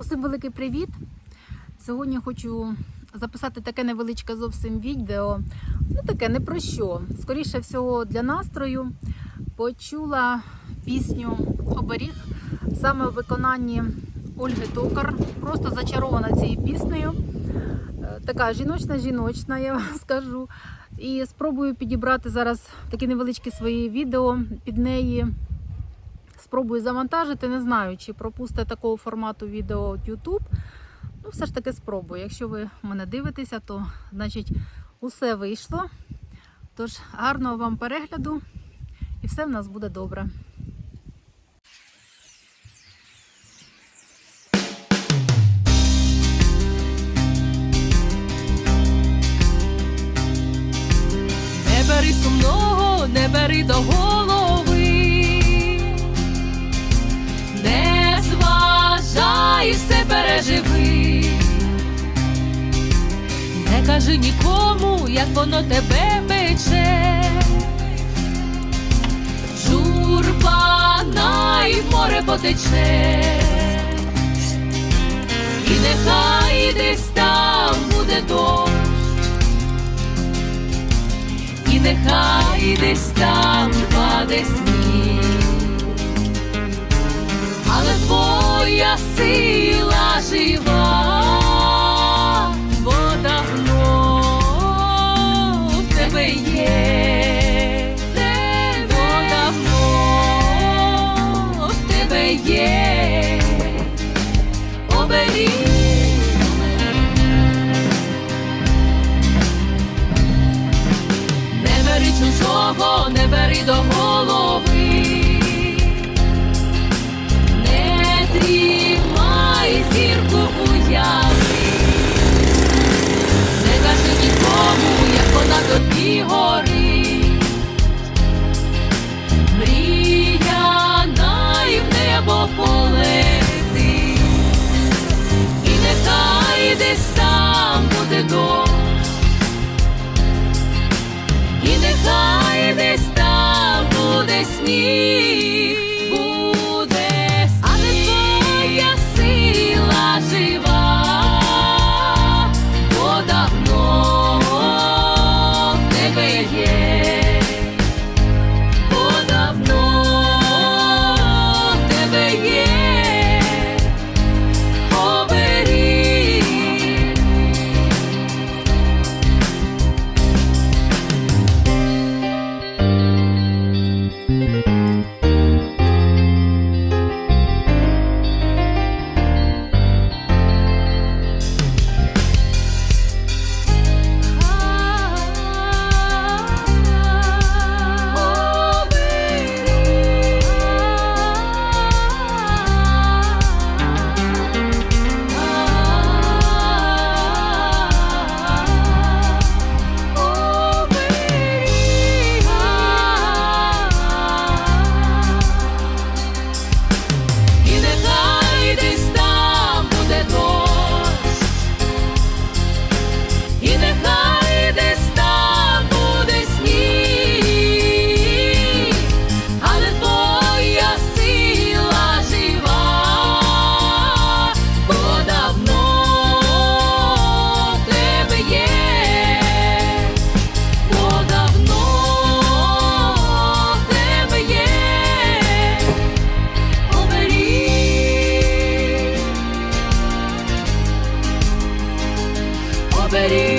Усім великий привіт! Сьогодні хочу записати таке невеличке зовсім відео. Ну таке не про що. Скоріше всього для настрою. Почула пісню Оберіг саме в виконанні Ольги Токар. Просто зачарована цією піснею. Е, Така жіночна-жіночна, я вам скажу. І спробую підібрати зараз такі невеличкі свої відео під неї. Спробую завантажити. Не знаю, чи пропусте такого формату відео YouTube. Ну, все ж таки спробую. Якщо ви мене дивитеся, то значить усе вийшло. Тож, гарного вам перегляду і все в нас буде добре. Не бери сумного, не бери до кажи нікому, як воно тебе пече, журба най море потече, і нехай десь там буде дощ. І нехай десь там паде сніг, але твоя сила чужого, не бери до голови, не тримай зірку уяви, не кажи нікому, як вона тобі Оберіг, оберіг.